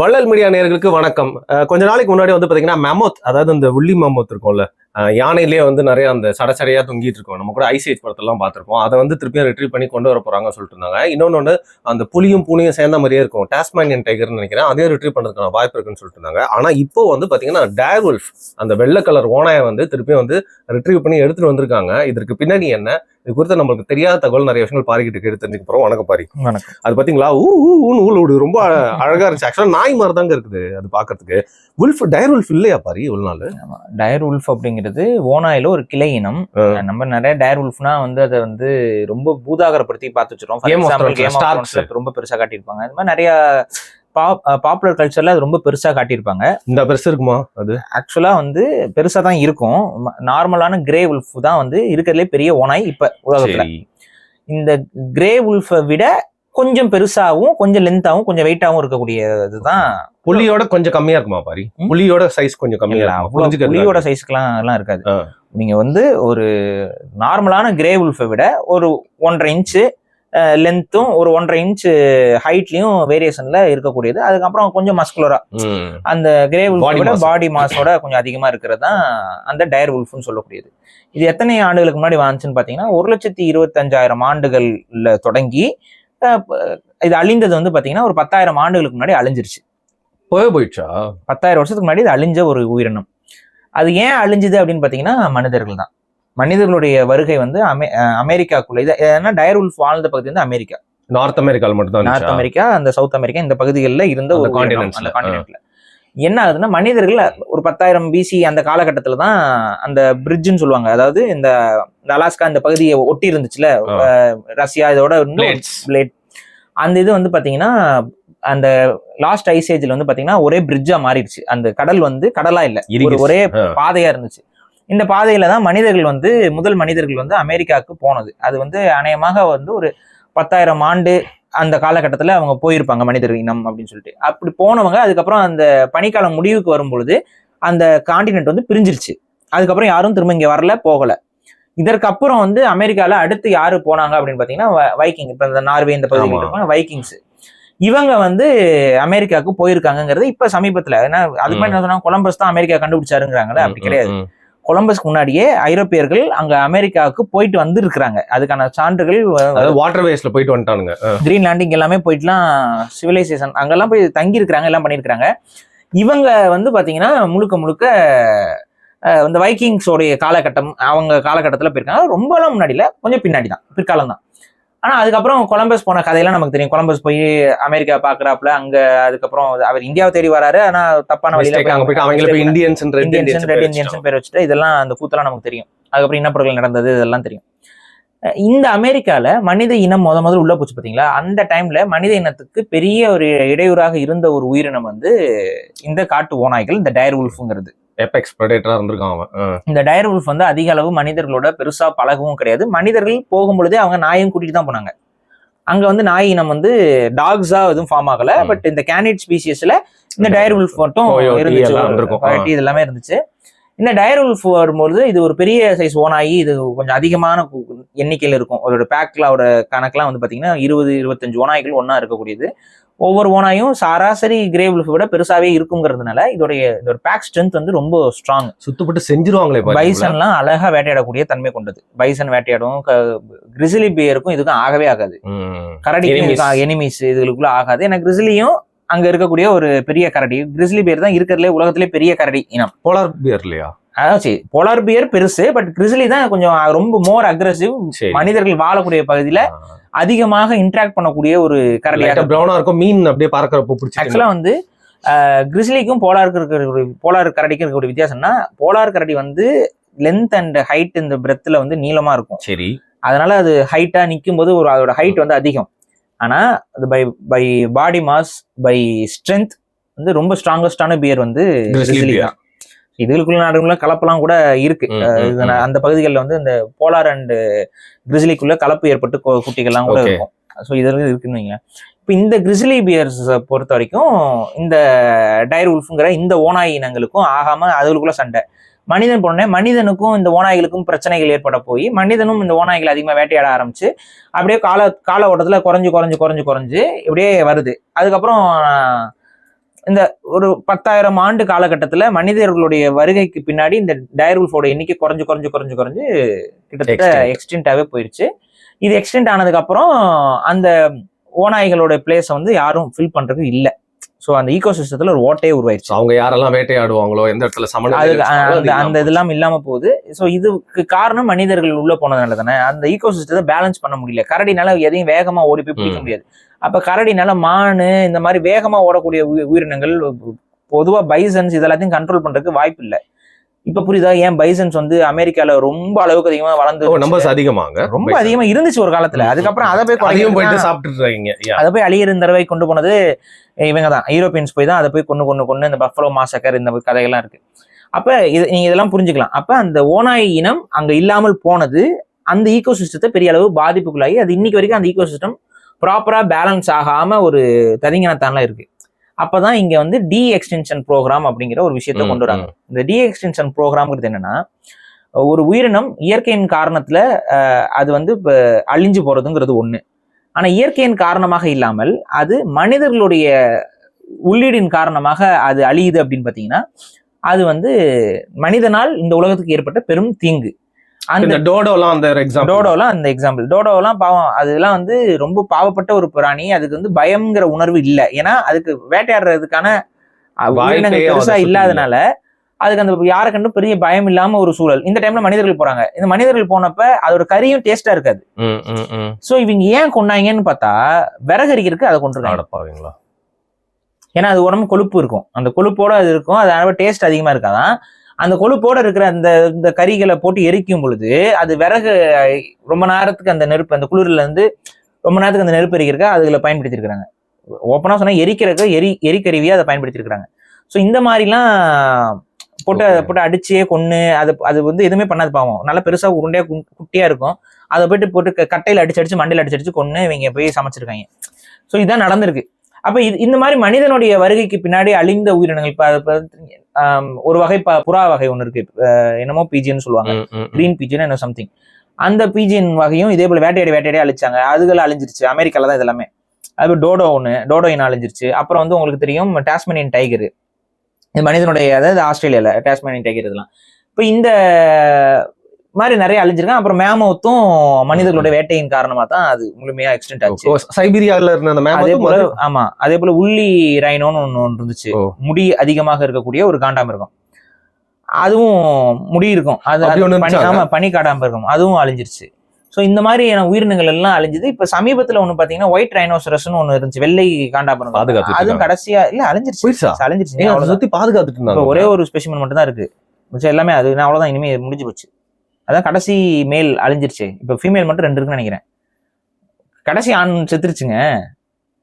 வள்ளல் மீடியா நேர்களுக்கு வணக்கம். கொஞ்ச நாளைக்கு முன்னாடி வந்து பாத்தீங்கன்னா மெமோத் அதாவது இந்த உள்ளி மெமோத் இருக்கும்ல அஹ் யானையிலேயே வந்து நிறைய அந்த சடச்சடையா தொங்கிட்டு இருக்கும். நம்ம கூட ஐசிஎச் படத்தெல்லாம் பார்த்திருப்போம். அதை வந்து திருப்பியும் ரிட்ரீவ் பண்ணி கொண்டு வர போறாங்க சொல்லிட்டு இருந்தாங்க. இன்னொன்னு வந்து அந்த புலியும் பூனையும் சேர்ந்த மாதிரியே இருக்கும். டாஸ்மானியன் டைகர்னு நினைக்கிறேன். அதையும் ரிட்ரீவ் பண்றதுக்கான வாய்ப்பு இருக்குன்னு சொல்லிட்டு இருந்தாங்க. ஆனா இப்போ வந்து பாத்தீங்கன்னா டேர் உல்ஃப் அந்த வெள்ளை கலர் ஓனாயை வந்து திருப்பியும் வந்து ரிட்ரீவ் பண்ணி எடுத்துட்டு வந்திருக்காங்க. இதற்கு பின்னாடி என்ன? இது குறித்து நம்மளுக்கு தெரியாத தகவல் நிறைய விஷயங்கள் பாரிக்கிட்டு கேட்டு தெரிஞ்சுக்க போறோம். வணக்கம் பாரி. வணக்கம். அது பாத்தீங்களா? ஊ ஊன்னு ஊழ விடு ரொம்ப அழ- அழகா இருந்துச்சு. ஆக்சுவலா நாய் மாதிரி தாங்க இருக்குது அது பாக்குறதுக்கு உல்ஃப் டயர் உல்ஃப் இல்லையா பாரி? இவ்வளவு நாள்? டயர் உல்ஃப் அப்படிங்கிறது ஓனாயில ஒரு கிளை இனம். நம்ம நிறைய டயர் உல்ஃப்னா வந்து அதை வந்து ரொம்ப பூதாகரப்படுத்தி பார்த்து வச்சிருக்கோம் ரொம்ப பெருசா காட்டியிருப்பாங்க. அது மாதிரி நிறைய பாப்புலர் கல்ச்சர்ல அது ரொம்ப பெருசா காட்டியிருப்பாங்க. இந்த பெருசு இருக்குமா அது? ஆக்சுவலா வந்து பெருசா தான் இருக்கும். நார்மலான கிரே உல்ஃப் தான் வந்து இருக்கிறதுலே பெரிய ஓனாய் இப்ப உலகத்துல. இந்த கிரே உல்ஃபை விட கொஞ்சம் பெருசாவும் கொஞ்சம் லென்த்தாவும் கொஞ்சம் வெயிட்டாவும் இருக்கக்கூடிய இதுதான் புலியோட கொஞ்சம் கம்மியா இருக்குமா பாரி. புலியோட சைஸ் கொஞ்சம் கம்மியா. புலியோட சைஸ்க்குலாம் எல்லாம் இருக்காது. நீங்க வந்து ஒரு நார்மலான கிரே உல்ஃபை விட ஒரு ஒன்றரை இன்ச்சு லென்த்தும் ஒரு ஒன்றரை இன்ச்சு ஹைட்லயும் வேரியேஷன்ல இருக்கக்கூடியது அதுக்கப்புறம் கொஞ்சம் மஸ்குலரா. அந்த கிரே விட. பாடி மாஸோட கொஞ்சம் அதிகமா இருக்கிறது தான் அந்த டயர் உல்ஃப்னு சொல்லக்கூடியது இது எத்தனை ஆண்டுகளுக்கு முன்னாடி வந்துச்சுன்னு பாத்தீங்கன்னா ஒரு லட்சத்தி இருபத்தஞ்சாயிரம் ஆண்டுகள்ல தொடங்கி இது அழிந்தது வந்து பாத்தீங்கன்னா ஒரு பத்தாயிரம் ஆண்டுகளுக்கு முன்னாடி அழிஞ்சிருச்சு. போய் போயிடுச்சா? பத்தாயிரம் வருஷத்துக்கு முன்னாடி இது அழிஞ்ச ஒரு உயிரினம். அது ஏன் அழிஞ்சுது அப்படின்னு பார்த்தீங்கன்னா மனிதர்கள் தான். மனிதர்களுடைய வருகை வந்து அமெ அமெரிக்காக்குள்ள இது ஏன்னா டயர் உல்ஃப் வாழ்ந்த பகுதி வந்து அமெரிக்கா. நார்த் அமெரிக்கால மட்டும் தான் நார்த் அமெரிக்கா அந்த சவுத் அமெரிக்கா இந்த பகுதிகளில் இருந்த ஒரு காண்டினென்ட்ல என்ன ஆகுதுன்னா மனிதர்கள் ஒரு பத்தாயிரம் பிசி அந்த காலகட்டத்தில் தான் அந்த பிரிட்ஜ்னு சொல்லுவாங்க. அதாவது இந்த அலாஸ்கா இந்த பகுதியை ஒட்டி இருந்துச்சுல ரஷ்யா இதோட பிளேட் அந்த இது வந்து பாத்தீங்கன்னா அந்த லாஸ்ட் ஐசேஜ்ல வந்து பாத்தீங்கன்னா ஒரே பிரிட்ஜா மாறிடுச்சு. அந்த கடல் வந்து கடலா இல்ல. ஒரு. பாதையா இருந்துச்சு. இந்த பாதையில தான் மனிதர்கள் வந்து முதல் மனிதர்கள் வந்து அமெரிக்காவுக்கு போனது. அது வந்து அநேகமாக வந்து ஒரு பத்தாயிரம் ஆண்டு அந்த காலகட்டத்துல அவங்க போயிருப்பாங்க மனிதர் இனம் அப்படின்னு சொல்லிட்டு. அப்படி போனவங்க அதுக்கப்புறம் அந்த பனிக்காலம் முடிவுக்கு வரும் பொழுது அந்த காண்டினென்ட் வந்து பிரிஞ்சிருச்சு. அதுக்கப்புறம் யாரும் திரும்ப இங்க வரல போகல. இதற்கப்புறம் வந்து அமெரிக்கால அடுத்து யாரு போனாங்க அப்படின்னு பாத்தீங்கன்னா வ- வைக்கிங் இப்ப இந்த நார்வே இந்த பகுதியில். இருப்பாங்க வைக்கிங்ஸ் இவங்க வந்து அமெரிக்காவுக்கு போயிருக்காங்கங்கிறது இப்ப சமீபத்துல. ஏன்னா அதுக்கு முன்னாடி என்ன சொன்னாங்க? கொலம்பஸ் தான் அமெரிக்கா கண்டுபிடிச்சாருங்கிறாங்களே அப்படி கிடையாது. கொலம்பஸ்க்கு முன்னாடியே ஐரோப்பியர்கள் அங்க அமெரிக்காவுக்கு போயிட்டு வந்திருக்கிறாங்க. அதுக்கான சான்றுகள் அதாவது வாட்டர் வேஸ்ல போயிட்டு வந்துட்டானுங்க. ஆ. கிரீன்லாண்டிங் எல்லாமே போயிட்டுலாம் சிவிலைசேஷன் அங்கெல்லாம் போய் தங்கி இருக்கிறாங்க எல்லாம் பண்ணியிருக்கிறாங்க. இவங்க வந்து பாத்தீங்கன்னா முழுக்க முழுக்க இந்த வைக்கிங்ஸோடைய காலகட்டம் அவங்க காலகட்டத்தில் போயிருக்காங்க. ரொம்பலாம் முன்னாடி இல்ல கொஞ்சம் பின்னாடி தான் பிற்காலம் தான் ஆனா அதுக்கப்புறம் கொலம்பஸ் போன கதையெல்லாம் நமக்கு தெரியும். கொலம்பஸ் போய் அமெரிக்கா பாக்குறாப்புல அங்க அதுக்கப்புறம் அவர் இந்தியாவை தேடி வராரு. ஆனா தப்பான வழியில Mistake. அங்க போயிட்டு அவங்கள போய் இந்தியன்ஸ் இந்தியன்ஸ் ரெட் இந்தியன்ஸ் பேர் வச்சுட்டு இதெல்லாம் அந்த கூத்தெல்லாம் நமக்கு தெரியும். அதுக்கப்புறம் இனப்படுகொலை நடந்தது இதெல்லாம் தெரியும். இந்த அமெரிக்கால மனித இனம் முத முதல்ல உள்ள போச்சு பாத்தீங்களா? அந்த டைம்ல மனித இனத்துக்கு பெரிய ஒரு இடையூறாக இருந்த ஒரு உயிரினம் வந்து இந்த காட்டு ஓநாய்கள் இந்த டயர் உல்ஃபுங்கிறது. எபெக்ஸ் ப்ரெடேட்டரா இருந்திருக்கான் அவன். இந்த டயர் உல்ஃப் வந்து அதிக அளவு மனிதர்களோட பெருசா பழகவும் கிடையாது. மனிதர்கள் போகும்பொழுதே அவங்க நாயும் கூட்டிட்டு தான் போனாங்க. அங்க வந்து நாய் இனம் வந்து டாக்ஸா எதுவும் ஃபார்ம் ஆகல. பட் இந்த கேனிட் ஸ்பீசிஸ்ல இந்த டயர் உல்ஃப் மட்டும் இருந்துச்சு. இது எல்லாமே இருந்துச்சு. இந்த டயர் உல்ஃப் வரும்போது இது ஒரு பெரிய சைஸ் ஓனாயி இது கொஞ்சம் அதிகமான எண்ணிக்கையில் இருக்கும். அதோட பேக்ல அவரோட கணக்கெல்லாம் வந்து பாத்தீங்கன்னா இருபது இருபத்தஞ்சு ஓனாய்கள் ஒண்ணா இருக்கக்கூடியது. ஒவ்வொரு ஓனாயும் சராசரி கிரே உல்ஃபை விட பெருசாவே இருக்குங்கிறதுனால இதோடைய இதோட பேக் ஸ்ட்ரென்த் வந்து ரொம்ப ஸ்ட்ராங் சுத்துப்பட்டு செஞ்சிருவாங்களே பைசன்லாம் அழகா வேட்டையாடக்கூடிய தன்மை கொண்டது. பைசன் வேட்டையாடும் கிரிசிலி பியருக்கும் இதுக்கும் ஆகவே ஆகாது. இதுக்கும் எனிமீஸ் இதுகளுக்குள்ள ஆகாது. ஏன்னா கிரிசிலியும் அங்க இருக்கக்கூடிய ஒரு பெரிய கரடி. கிரிசிலி பியர் தான் இருக்கிறதுலே உலகத்திலே பெரிய கரடி இனம். போலார் பியர் இல்லையா? அதாவது போலார் பியர் பெருசு பட் கிரிசிலி தான் கொஞ்சம் ரொம்ப மோர் அக்ரஸிவ் மனிதர்கள் வாழக்கூடிய பகுதியில அதிகமாக இன்டராக்ட் பண்ணக்கூடிய ஒரு கரடியாக பிரவுனா இருக்கும். மீன் அப்படியே பறக்கறப்ப பிடிச்சி ஆக்சுவலா வந்து கிரிசிலிக்கும் போலாருக்கு இருக்கிற போலார் கரடிக்கும் இருக்கக்கூடிய வித்தியாசம்னா போலார் கரடி வந்து லென்த் அண்ட் ஹைட் இந்த பிரெத்தில் வந்து நீளமா இருக்கும். சரி. அதனால அது ஹைட்டா நிற்கும் போது ஒரு அதோட ஹைட் வந்து அதிகம். ஆனா அது by by body mass by strength வந்து ரொம்ப ஸ்ட்ராங்கஸ்டான பியர் வந்து bear. தான். இதுகளுக்குள்ள நாடுகளுள்ள கலப்பெல்லாம் கூட இருக்கு. அந்த பகுதிகளில் வந்து இந்த போலார் அண்ட் கிரிசிலிக்குள்ள கலப்பு ஏற்பட்டு குட்டிகள்லாம் கூட. இருக்கும். ஸோ இதெல்லாம் இருக்குன்னு வைங்களேன். இப்போ இந்த கிரிசிலி பியர்ஸ் பொறுத்த வரைக்கும் இந்த டயர் உல்ஃபுங்கிற இந்த ஓநாய் இனங்களுக்கும் ஆகாம அதுகளுக்குள்ள சண்டை. மனிதன் போனே மனிதனுக்கும் இந்த ஓநாய்களுக்கும் பிரச்சனைகள் ஏற்பட போய் மனிதனும் இந்த ஓநாய்களை அதிகமாக வேட்டையாட ஆரம்பிச்சு அப்படியே கால கால ஓட்டத்தில் குறைஞ்சு குறைஞ்சு குறைஞ்சு குறைஞ்சு இப்படியே வருது. அதுக்கப்புறம் இந்த ஒரு பத்தாயிரம் ஆண்டு காலகட்டத்துல மனிதர்களுடைய வருகைக்கு பின்னாடி இந்த டயர்வுல்ஃபோட எண்ணிக்கை குறைஞ்சு குறைஞ்சு குறைஞ்சு குறைஞ்சு கிட்டத்தட்ட Extent. எக்ஸ்டென்டாவே போயிருச்சு. இது எக்ஸ்டென்ட் ஆனதுக்கு அப்புறம் அந்த ஓநாய்களோட பிளேஸை வந்து யாரும் ஃபில் பண்றதுக்கு இல்ல. ஸோ அந்த ஈகோ சிஸ்டத்துல ஒரு ஓட்டையே உருவாயிருச்சு. அவங்க யாரெல்லாம் வேட்டையாடுவாங்களோ எந்த இடத்துல சமநிலை அது அந்த இதெல்லாம் இல்லாம போகுது. ஸோ இதுக்கு காரணம் மனிதர்கள் உள்ள போனதுனால தானே. அந்த ஈகோ சிஸ்டத்தை பேலன்ஸ் பண்ண முடியல. கரடினால எதையும் வேகமா ஓடி போய் பிடிக்க. முடியாது. அப்ப கரடினால மானு இந்த மாதிரி வேகமா ஓடக்கூடிய உயி- உயிரினங்கள் பொதுவா பைசன்ஸ் இதெல்லாத்தையும் கண்ட்ரோல் பண்றதுக்கு வாய்ப்பு இல்லை இப்ப புரியுதா? ஏன் பைசன்ஸ் வந்து அமெரிக்கால ரொம்ப அளவுக்கு அதிகமா வளர்ந்து நம்பர்ஸ் அதிகமாங்க ரொம்ப அதிகமா இருந்துச்சு ஒரு காலத்துல. அதுக்கப்புறம் அதை போய் குறைக்கிறதுக்கு போயிட்டு Yeah. அதை போய் அழியிற தடவை கொண்டு போனது இவங்க தான். யூரோப்பியன்ஸ் போய் தான் அதை போய் கொண்டு கொண்டு கொண்டு இந்த பஃபலோ மாசக்கர் இந்த கதைகள்லாம் இருக்கு. அப்ப இது நீங்க இதெல்லாம் புரிஞ்சுக்கலாம். அப்ப அந்த ஓநாய் இனம் அங்க இல்லாமல் போனது அந்த ஈகோ சிஸ்டத்தை பெரிய அளவு பாதிப்புக்குள்ளாகி அது இன்னைக்கு வரைக்கும் அந்த ஈகோ சிஸ்டம் ப்ராப்பரா பேலன்ஸ் ஆகாம ஒரு ததிங்கனத்தான்லாம் இருக்கு. அப்பதான் இங்க வந்து டி எக்ஸ்டென்ஷன் ப்ரோக்ராம் அப்படிங்கிற ஒரு விஷயத்த கொண்டு வராங்க. இந்த டி எக்ஸ்டென்ஷன் ப்ரோக்ராம்ங்கிறது என்னன்னா ஒரு உயிரினம் இயற்கையின் காரணத்துல அது வந்து இப்ப அழிஞ்சு போறதுங்கிறது ஒண்ணு. ஆனா இயற்கையின் காரணமாக இல்லாமல் அது மனிதர்களுடைய உள்ளீடின் காரணமாக அது அழியுது அப்படின்னு பாத்தீங்கன்னா அது வந்து மனிதனால் இந்த உலகத்துக்கு ஏற்பட்ட பெரும் தீங்கு. அந்த டோடோலாம் அந்த எக்ஸாம்பிள் டோடோலாம் அந்த எக்ஸாம்பிள் டோடோலாம் பாவம் அதெல்லாம் வந்து ரொம்ப பாவப்பட்ட ஒரு பிராணி. அதுக்கு வந்து பயம்ங்கிற உணர்வு இல்லை. ஏன்னா அதுக்கு வேட்டையாடுறதுக்கான பெருசா இல்லாதனால அதுக்கு அந்த யாரை கண்டும் பெரிய பயம் இல்லாம ஒரு சூழல். இந்த டைம்ல மனிதர்கள் போறாங்க. இந்த மனிதர்கள் போனப்ப அதோட கறியும் டேஸ்டா இருக்காது. சோ இவங்க ஏன் கொண்டாங்கன்னு பார்த்தா விறகரிக்கிறதுக்கு அதை கொண்டிருக்காங்க ஏன்னா அது உடம்பு கொழுப்பு இருக்கும். அந்த கொழுப்போட அது இருக்கும். அதனால டேஸ்ட் அதிகமா இருக்காதான். அந்த கொழுப்போட இருக்கிற அந்த இந்த கறிகளை போட்டு எரிக்கும் பொழுது அது விறகு ரொம்ப நேரத்துக்கு அந்த நெருப்பு அந்த குளிர்ல இருந்து ரொம்ப நேரத்துக்கு அந்த நெருப்பு எரிக்கிறக்க அதுல பயன்படுத்தியிருக்கிறாங்க. ஓப்பனா சொன்னா எரிக்கிறதுக்கு எரி எரிக்கருவியா அதை பயன்படுத்தியிருக்கிறாங்க. ஸோ இந்த மாதிரிலாம் போட்டு. போட்டு அடிச்சே கொன்னு அது அது வந்து எதுவுமே பண்ணாது பாவம். நல்லா பெருசா உருண்டையா கு- குட்டியா இருக்கும். அதை போயிட்டு போட்டு கட்டையில அடிச்சு அடிச்சு மண்டையில அடிச்சு அடிச்சு கொன்னு இவங்க போய் சமைச்சிருக்காங்க. ஸோ இதான் நடந்திருக்கு. அப்ப இது இந்த மாதிரி மனிதனுடைய வருகைக்கு பின்னாடி அழிந்த உயிரினங்கள் ஒரு வகை புறா வகை ஒன்று இருக்கு. என்னமோ பீஜின்னு சொல்லுவாங்க. கிரீன் பீஜன் என்ன சம்திங் அந்த பீஜின் வகையும் இதே போல வேட்டையாடி வேட்டையாடி அழிச்சாங்க. அதுகள் அழிஞ்சிருச்சு. அமெரிக்கால தான் இது எல்லாமே அது டோடோ ஒன்று டோடோ இனம் அழிஞ்சிருச்சு. அப்புறம் வந்து உங்களுக்கு தெரியும் டாஸ்மேனியன் டைகர் இது மனிதனுடைய அதாவது ஆஸ்திரேலியால டாஸ்மேனியன் டைகர் இதெல்லாம். இப்போ இந்த மாதிரி நிறைய அழிஞ்சிருக்காங்க. அப்புறம் மேமோத்தும் மனிதர்களுடைய வேட்டையின் காரணமா தான் அது முழுமையா எக்ஸ்டென்ட் ஆச்சு. ஓ, சைபீரியால இருந்த அந்த அதே போல ஆமா அதே போல உள்ளி ரைனோன்னு ஒன்று ஒன்று இருந்துச்சு. முடி அதிகமாக இருக்கக்கூடிய ஒரு காண்டாமிருகம் அதுவும் முடி இருக்கும். அது பனி? ஆமா பனி காண்டாமிருகம் அதுவும் அழிஞ்சிருச்சு. ஸோ இந்த மாதிரியான உயிரினங்கள் எல்லாம் அழிஞ்சது. இப்ப சமீபத்துல ஒண்ணு பாத்தீங்கன்னா ஒயிட் ரைனோசரஸ்னு ஒண்ணு இருந்துச்சு. வெள்ளை காண்டாமிருகம் பாதுகாத்துட்டு அதுவும். கடைசியா இல்ல அழிஞ்சிருச்சு? அழிஞ்சிருச்சு. சுத்தி பாதுகாத்துட்டு ஒரே ஒரு ஸ்பெசிமன் மட்டும் தான் இருக்கு. மிச்சம் எல்லாமே அது நான் அவ்வளவுதான். இனிமே முடிஞ்சு போச்சு. அதான் கடைசி மேல் அழிஞ்சிருச்சு. இப்ப ஃபீமேல் மட்டும் ரெண்டு இருக்குன்னு நினைக்கிறேன். கடைசி ஆண் செத்துருச்சுங்க.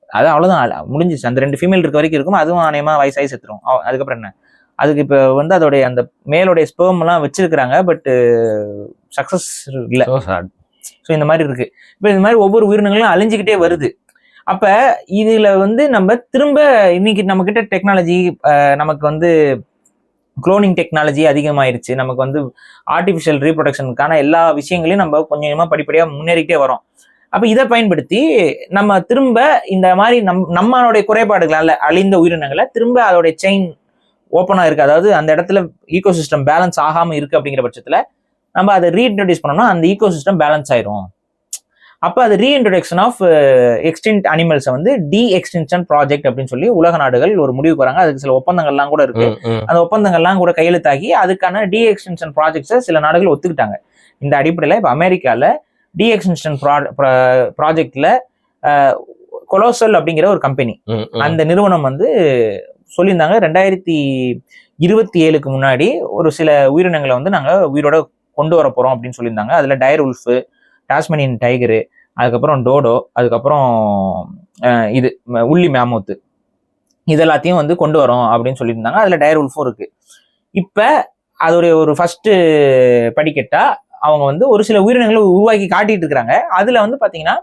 அது அவ்வளவுதான். அ- முடிஞ்சிச்சு அந்த ரெண்டு ஃபீமேல் இருக்க வரைக்கும் இருக்கும். அதுவும் ஆணையமா வயசாகி செத்துரும். அதுக்கப்புறம் என்ன? அதுக்கு இப்ப வந்து அதோடைய அந்த மேலோடைய ஸ்பெர்ம் எல்லாம் வச்சிருக்கிறாங்க. பட் சக்சஸ் இல்ல. ஸோ இந்த மாதிரி இருக்கு. இப்போ இந்த மாதிரி ஒவ்வொரு உயிரினங்களும் அழிஞ்சுக்கிட்டே வருது. அப்ப இதுல வந்து நம்ம திரும்ப இன்னைக்கு நம்ம கிட்ட டெக்னாலஜி நமக்கு வந்து குளோனிங் டெக்னாலஜி அதிகமாயிருச்சு. நமக்கு வந்து ஆர்டிஃபிஷியல் ரீப்ரொடக்ஷனுக்கான எல்லா விஷயங்களையும் நம்ம கொஞ்சம் கொஞ்சமாக படிப்படியாக முன்னேறிக்கிட்டே வரோம். அப்போ இதை பயன்படுத்தி நம்ம திரும்ப இந்த மாதிரி நம் நம்மளுடைய குறைபாடுகளால் அழிந்த உயிரினங்களை திரும்ப அதோடைய செயின் ஓப்பனாக இருக்குது அதாவது அந்த இடத்துல ஈகோசிஸ்டம் பேலன்ஸ் ஆகாமல் இருக்குது அப்படிங்கிற பட்சத்தில் நம்ம அதை ரீஇன்ட்ரடியூஸ் பண்ணோம்னா அந்த ஈகோசிஸ்டம் பேலன்ஸ் ஆயிரும். அப்போ அது ரீஇன்ட்ரடக்ஷன் ஆஃப் எக்ஸ்டென்ட் அனிமல்ஸை வந்து டி எக்ஸ்டென்ஷன் ப்ராஜெக்ட் அப்படின்னு சொல்லி உலக நாடுகள் ஒரு முடிவுக்கு வராங்க. அதுக்கு சில ஒப்பந்தங்கள்லாம் கூட இருக்கு. அந்த ஒப்பந்தங்கள்லாம் கூட கையெழுத்தாகி அதுக்கான டி எக்ஸ்டென்ஷன் ப்ராஜெக்ட்ஸை சில நாடுகள் ஒத்துக்கிட்டாங்க. இந்த அடிப்படையில் இப்போ அமெரிக்காவில் டி எக்ஸ்டென்ஷன் ப்ராஜெக்ட்ல கொலோசல் அப்படிங்கிற ஒரு கம்பெனி. அந்த நிறுவனம் வந்து சொல்லியிருந்தாங்க. ரெண்டாயிரத்தி இருபத்தி ஏழுக்கு முன்னாடி ஒரு சில உயிரினங்களை வந்து நாங்கள் உயிரோட கொண்டு வர போகிறோம் அப்படின்னு சொல்லியிருந்தாங்க. அதில் டயர் உல்ஃபு டாஸ்மனியன் டைகரு அதுக்கப்புறம் டோடோ அதுக்கப்புறம் இது உள்ளி மேமோத்து இது எல்லாத்தையும் வந்து கொண்டு வரோம் அப்படின்னு சொல்லியிருந்தாங்க. அதில் டயர் உல்ஃபும் இருக்கு. இப்போ அதோடைய ஒரு ஃபர்ஸ்ட் படிக்கட்டா அவங்க வந்து ஒரு சில உயிரினங்களை உருவாக்கி காட்டிட்டு இருக்கிறாங்க. அதில் வந்து பார்த்தீங்கன்னா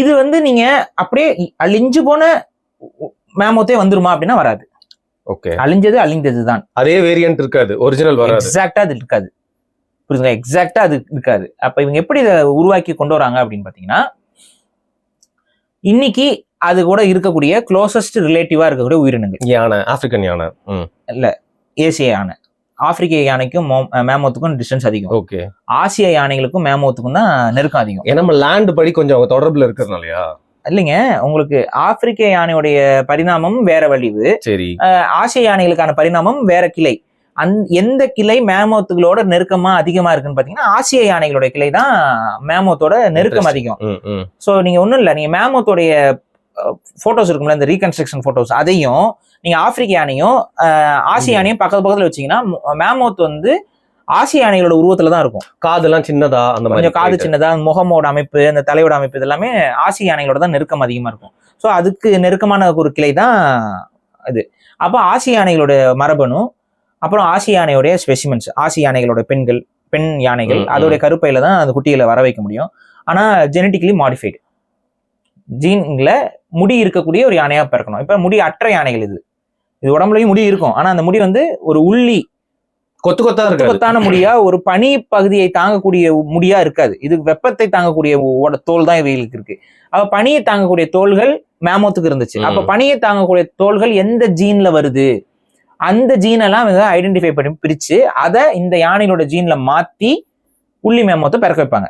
இது வந்து நீங்கள் அப்படியே அழிஞ்சு போன மேமோத்தே வந்துருமா அப்படின்னா வராது. ஓகே அழிஞ்சது அழிந்தது தான் அதே வேரியன்ட் இருக்காது. ஒரிஜினல் வராது. எக்ஸாக்டா அது இருக்காது. புரியுதுங்களா எக்ஸாக்டா அது இருக்காது. அப்ப இவங்க எப்படி இதை உருவாக்கி கொண்டு வராங்க அப்படின்னு பாத்தீங்கன்னா இன்னைக்கு அது கூட இருக்கக்கூடிய க்ளோசஸ்ட் ரிலேட்டிவா இருக்கக்கூடிய உயிரினங்கள். யானை ஆப்பிரிக்கன் யானை. ம். ஏசிய யானை. ஆப்பிரிக்க யானைக்கும் மேமோத்துக்கும் டிஸ்டன்ஸ் அதிகம். ஓகே. ஆசிய யானைகளுக்கும் மேமோத்துக்கும் தான் நெருக்கம் அதிகம். ஏன்னா நம்ம லேண்ட் படி கொஞ்சம் அவங்க தொடர்புல இருக்கிறதுனாலயா? இல்லைங்க உங்களுக்கு ஆப்பிரிக்க யானையுடைய பரிணாமம் வேற வழிவு. சரி. ஆசிய யானைகளுக்கான பரிணாமம் வேற கிளை. அந் எந்த கிளை மேமோத்துகளோட நெருக்கமா அதிகமா இருக்குன்னு பாத்தீங்கன்னா ஆசிய யானைகளோட கிளை தான் மேமோத்தோட நெருக்கம் அதிகம். ஸோ நீங்க ஒண்ணும் இல்லை நீங்க மேமோத்தோடைய போட்டோஸ் இருக்கும்ல இந்த ரீகன்ஸ்ட்ரக்ஷன் போட்டோஸ் அதையும் நீங்க ஆப்பிரிக்க யானையும் ஆசிய. யானையும் பக்கத்து பக்கத்துல வச்சீங்கன்னா மேமோத் வந்து ஆசிய யானைகளோட உருவத்துல தான் இருக்கும். காதெல்லாம் சின்னதா அந்த கொஞ்சம் காது. சின்னதா முகமோட அமைப்பு அந்த தலையோட அமைப்பு இதெல்லாமே ஆசிய யானைகளோட தான் நெருக்கம் அதிகமா இருக்கும். ஸோ அதுக்கு நெருக்கமான ஒரு கிளை தான் இது. அப்போ ஆசிய யானைகளோட மரபணு அப்புறம் ஆசிய யானையோடைய ஸ்பெசிமென்ஸ் ஆசிய யானைகளோட பெண்கள் பெண் யானைகள். அதோடைய கருப்பையில தான் அந்த குட்டிகளை வர வைக்க முடியும். ஆனா ஜெனட்டிக்கலி மாடிஃபைடு ஜீன்ல முடி இருக்கக்கூடிய ஒரு யானையா பிறக்கணும். இப்ப முடி அற்ற யானைகள் இது. இது உடம்புலயும் முடி இருக்கும். ஆனா அந்த முடி வந்து ஒரு உள்ளி கொத்து கொத்தா கொத்து கொத்தான முடியா ஒரு பனி பகுதியை தாங்கக்கூடிய முடியா இருக்காது. இது வெப்பத்தை தாங்கக்கூடிய தோல் தான் இவைகளுக்கு இருக்கு. அப்ப பனியை தாங்கக்கூடிய தோள்கள் மேமோத்துக்கு இருந்துச்சு. அப்ப பனியை தாங்கக்கூடிய தோள்கள் எந்த ஜீன்ல வருது? அந்த ஜீனெல்லாம் இவங்க ஐடென்டிஃபை பண்ணி பிரிச்சு அதை இந்த யானைகளோட ஜீன்ல மாத்தி உள்ளி மேமோத்தை பிறக்க வைப்பாங்க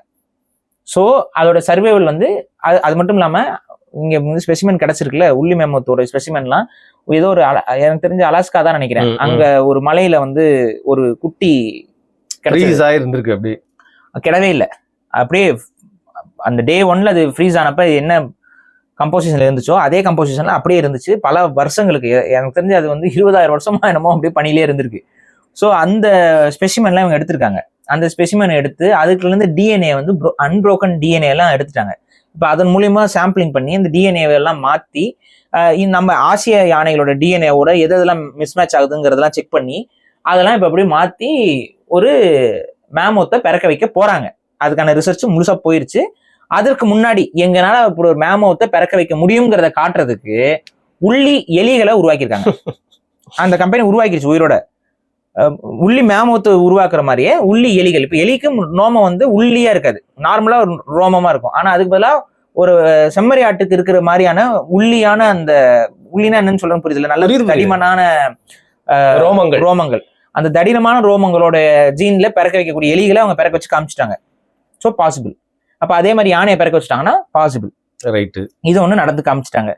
ஸோ அதோட சர்வைவல் வந்து அது அது மட்டும் இல்லாம இங்க வந்து ஸ்பெசிமென் கிடைச்சிருக்குல்ல உள்ளி மேமோத்தோட ஸ்பெசிமென்லாம் ஏதோ ஒரு எனக்கு தெரிஞ்ச அலாஸ்கா தான் நினைக்கிறேன். அங்க ஒரு மலையில வந்து ஒரு குட்டி கிடைச்சது. ஃப்ரீஸ் ஆயிருந்திருக்கு அப்படி கிடவே இல்லை அப்படியே அந்த டே ஒன்ல அது ஃப்ரீஸ் ஆனப்ப என்ன கம்போசிஷன்ல இருந்துச்சோ அதே கம்போசிஷன்ல அப்படியே இருந்துச்சு. பல வருஷங்களுக்கு எனக்கு தெரிஞ்சு அது வந்து இருபதாயிரம் வருஷமா என்னமோ அப்படியே பணியிலே இருந்திருக்கு. ஸோ அந்த ஸ்பெசிமென்லாம் இவங்க எடுத்திருக்காங்க. அந்த ஸ்பெசிமென் எடுத்து அதுக்குலேருந்து டிஎன்ஏ வந்து அன்ப்ரோக்கன் டிஎன்ஏ எல்லாம் எடுத்துட்டாங்க. இப்போ அதன் மூலியமா சாம்பிளிங் பண்ணி அந்த டிஎன்ஏ எல்லாம் மாற்றி நம்ம ஆசிய யானைகளோட டிஎன்ஏவோட எது எதெல்லாம் மிஸ்மேட்ச் ஆகுதுங்கிறதெல்லாம் செக் பண்ணி அதெல்லாம் இப்போ அப்படியே மாற்றி ஒரு மேமோத்தை பிறக்க வைக்க போகிறாங்க அதுக்கான ரிசர்ச் முழுசாக போயிருச்சு. அதற்கு முன்னாடி எங்கனால இப்படி ஒரு மேமோத்தை பிறக்க வைக்க முடியுங்கிறத காட்டுறதுக்கு உள்ளி எலிகளை உருவாக்கியிருக்காங்க. அந்த கம்பெனி உருவாக்கிருச்சு உயிரோட. உள்ளி மேமோத்தை உருவாக்குற மாதிரியே உள்ளி எலிகள். இப்ப எலிக்கும் நோமம் வந்து உள்ளியா இருக்காது. நார்மலா ஒரு ரோமமா இருக்கும். ஆனா அதுக்கு பதிலா ஒரு செம்மறி ஆட்டுக்கு இருக்கிற மாதிரியான உள்ளியான அந்த உள்ளினா என்னன்னு சொல்றேன்னு புரியுதுல நல்ல. தடிமனான ரோமங்கள். ரோமங்கள். அந்த தடினமான ரோமங்களோட ஜீன்ல பிறக்க வைக்கக்கூடிய எலிகளை அவங்க பிறக்க வச்சு காமிச்சிட்டாங்க. ஸோ பாசிபிள் அப்ப அதே மாதிரி யானையை பிறக்க வச்சுட்டாங்கன்னா பாசிபிள் ரைட்டு இது ஒன்று நடந்து காமிச்சிட்டாங்க.